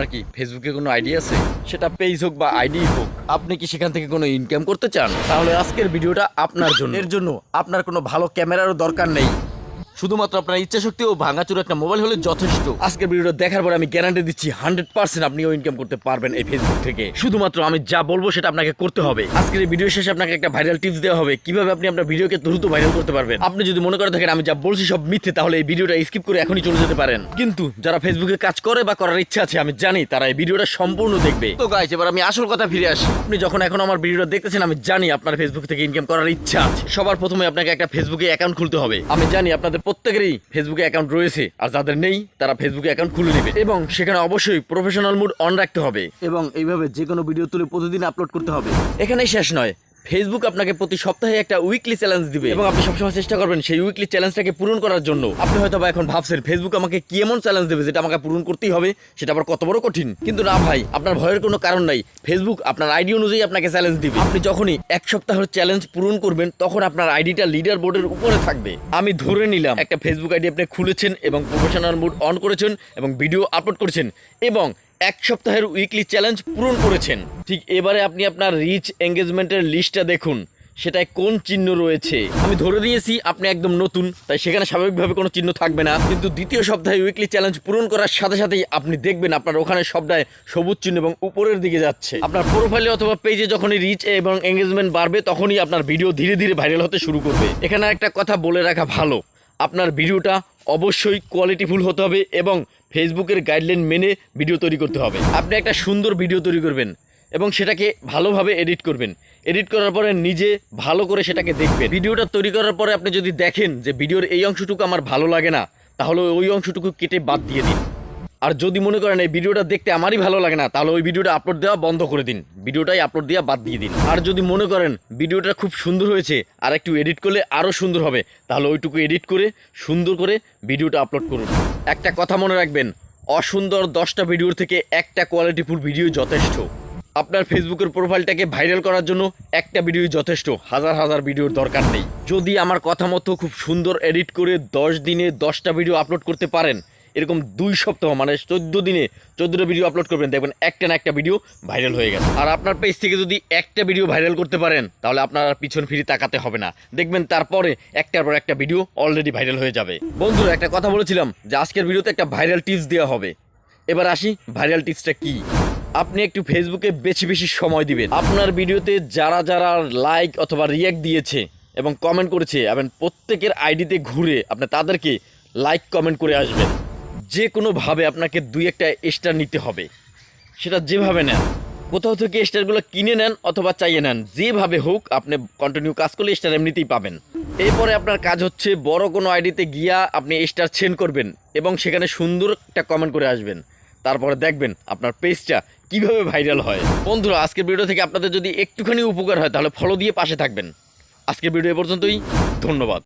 আপনার কি ফেসবুকে কোনো আইডি আছে? সেটা পেজ হোক বা আইডি হোক, আপনি কি সেখান থেকে কোনো ইনকাম করতে চান? তাহলে আজকের ভিডিওটা আপনার জন্য। এর জন্য আপনার কোনো ভালো ক্যামেরারও দরকার নেই। শুধুমাত্র আপনার ইচ্ছা শক্তি ও ভাঙাচুর একটা মোবাইল হলে যথেষ্ট। আজকের ভিডিওটা দেখার পর আমি গ্যারান্টি দিচ্ছি হান্ড্রেড পার্সেন্ট আপনিও ইনকাম করতে পারবেন এই ফেসবুক থেকে। শুধুমাত্র আমি যা বলব সেটা আপনাকে করতে হবে। আজকের এই ভিডিও শেষে আপনাকে একটা ভাইরাল টিপস দেওয়া হবে কীভাবে আপনি আপনার ভিডিওকে দ্রুত ভাইরাল করতে পারবেন। আপনি যদি মনে করে থাকেন আমি যা বলছি সব মিথ্যে তাহলে এই ভিডিওটা স্কিপ করে এখনই চলে যেতে পারেন। কিন্তু যারা ফেসবুকে কাজ করে বা করার ইচ্ছা আছে আমি জানি তারা এই ভিডিওটা সম্পূর্ণ দেখবে। তো গাইছে এবার আমি আসল কথা ফিরে আসি। আপনি যখন এখন আমার ভিডিওটা দেখতেছেন আমি জানি আপনার ফেসবুক থেকে ইনকাম করার ইচ্ছা আছে। সবার প্রথমে আপনাকে একটা ফেসবুকে অ্যাকাউন্ট খুলতে হবে। আমি জানি আপনাদের প্রত্যেকেরই ফেসবুকে অ্যাকাউন্ট রয়েছে আর যাদের নেই তারা ফেসবুকে অ্যাকাউন্ট খুলে নেবে। এবং সেখানে অবশ্যই প্রফেশনাল মুড অন রাখতে হবে। এবং এইভাবে যে কোনো ভিডিও তুলে প্রতিদিন আপলোড করতে হবে। এখানেই শেষ নয়। ফেসবুক আপনাকে প্রতি সপ্তাহে একটা উইকলি চ্যালেঞ্জ দিবে এবং আপনি সবসময় চেষ্টা করবেন সেই উইকলি চ্যালেঞ্জটাকে পূরণ করার জন্য। আপনি হয়তো বা এখন ভাবছেন ফেসবুক আমাকে কি এমন চ্যালেঞ্জ দেবে যেটা আমাকে পূরণ করতেই হবে? সেটা আবার কত বড় কঠিন? কিন্তু না ভাই, আপনার ভয়ের কোনো কারণ নাই। ফেসবুক আপনার আইডি অনুযায়ী আপনাকে চ্যালেঞ্জ দিবে। আপনি যখনই এক সপ্তাহের চ্যালেঞ্জ পূরণ করবেন, তখন আপনার আইডিটা লিডার বোর্ডের উপরে থাকবে। আমি ধরে নিলাম, একটা ফেসবুক আইডি আপনি খুলেছেন এবং প্রফেশনাল মুড অন করেছেন এবং ভিডিও আপলোড করেছেন এবং এক সপ্তাহের উইকলি চ্যালেঞ্জ পূরণ করেছেন। ঠিক এবারে আপনি আপনার রিচ এঙ্গেজমেন্টের লিস্টটা দেখুন, সেটায় কোন চিহ্ন রয়েছে? আমি ধরে নিয়েছি আপনি একদম নতুন, তাই সেখানে স্বাভাবিকভাবে কোনো চিহ্ন থাকবে না। কিন্তু দ্বিতীয় সপ্তাহে উইকলি চ্যালেঞ্জ পূরণ করার সাথে সাথেই আপনি দেখবেন আপনার ওখানে সবটায় সবুজ চিহ্ন এবং উপরের দিকে যাচ্ছে। আপনার প্রোফাইলে অথবা পেজে যখনই রিচ এবং এঙ্গেজমেন্ট বাড়বে, তখনই আপনার ভিডিও ধীরে ধীরে ভাইরাল হতে শুরু করবে। এখানে একটা কথা বলে রাখা ভালো, আপনার ভিডিওটা অবশ্যই কোয়ালিটিফুল হতে হবে এবং ফেসবুকের গাইডলাইন মেনে ভিডিও তৈরি করতে হবে। আপনি একটা সুন্দর ভিডিও তৈরি করবেন এবং সেটাকে ভালোভাবে এডিট করবেন। এডিট করার পরে নিজে ভালো করে সেটাকে দেখবেন। ভিডিওটা তৈরি করার পরে আপনি যদি দেখেন যে ভিডিওর এই অংশটুকু আমার ভালো লাগে না, তাহলে ওই অংশটুকু কেটে বাদ দিয়ে দিন। আর যদি মনে করেন এই ভিডিওটা দেখতে আমারই ভালো লাগে না, তাহলে ওই ভিডিওটা আপলোড দেওয়া বন্ধ করে দিন। ভিডিওটাই আপলোড দেওয়া বাদ দিয়ে দিন। আর যদি মনে করেন ভিডিওটা খুব সুন্দর হয়েছে, আর একটু এডিট করলে আরও সুন্দর হবে, তাহলে ওইটুকু এডিট করে, সুন্দর করে ভিডিওটা আপলোড করুন। একটা কথা মনে রাখবেন, অসুন্দর দশটা ভিডিওর থেকে একটা কোয়ালিটিফুল ভিডিও যথেষ্ট। আপনার ফেসবুকের প্রোফাইলটাকে ভাইরাল করার জন্য একটা ভিডিও যথেষ্ট, হাজার হাজার ভিডিওর দরকার নেই। যদি আমার কথা মতো খুব সুন্দর এডিট করে দশ দিনে দশটা ভিডিও আপলোড করতে পারেন এরকম দুই সপ্তাহ মানে চোদ্দ দিনে চোদ্দটা ভিডিও আপলোড করবেন, দেখবেন একটা না একটা ভিডিও ভাইরাল হয়ে গেছে। আর আপনার পেজ থেকে যদি একটা ভিডিও ভাইরাল করতে পারেন, তাহলে আপনার আর পিছন ফিরে তাকাতে হবে না। দেখবেন তারপরে একটার পর একটা ভিডিও অলরেডি ভাইরাল হয়ে যাবে। বন্ধুরা, একটা কথা বলেছিলাম যে আজকের ভিডিওতে একটা ভাইরাল টিপস দেওয়া হবে। এবার আসি ভাইরাল টিপসটা কি? আপনি একটু ফেসবুকে বেশি বেশি সময় দিবেন। আপনার ভিডিওতে যারা যারা লাইক অথবা রিয়াক্ট দিয়েছে এবং কমেন্ট করেছে, এবং প্রত্যেকের আইডিতে ঘুরে আপনি তাদেরকে লাইক কমেন্ট করে আসবেন। যে কোনোভাবে আপনাকে দুই একটা স্টার নিতে হবে। সেটা যেভাবে নেন। কোথাও থেকে স্টারগুলো কিনে নেন অথবা চাইয়ে নেন, যেভাবে হোক আপনি কন্টিনিউ কাজ করলে স্টার এমনিতেই পাবেন। এরপরে আপনার কাজ হচ্ছে বড় কোনো আইডিতে গিয়া আপনি স্টার চেন করবেন এবং সেখানে সুন্দর একটা কমেন্ট করে আসবেন। তারপরে দেখবেন আপনার পেজটা কীভাবে ভাইরাল হয়। বন্ধুরা, আজকের ভিডিও থেকে আপনাদের যদি একটুখানি উপকার হয়, তাহলে ফলো দিয়ে পাশে থাকবেন। আজকের ভিডিও এ পর্যন্তই। ধন্যবাদ।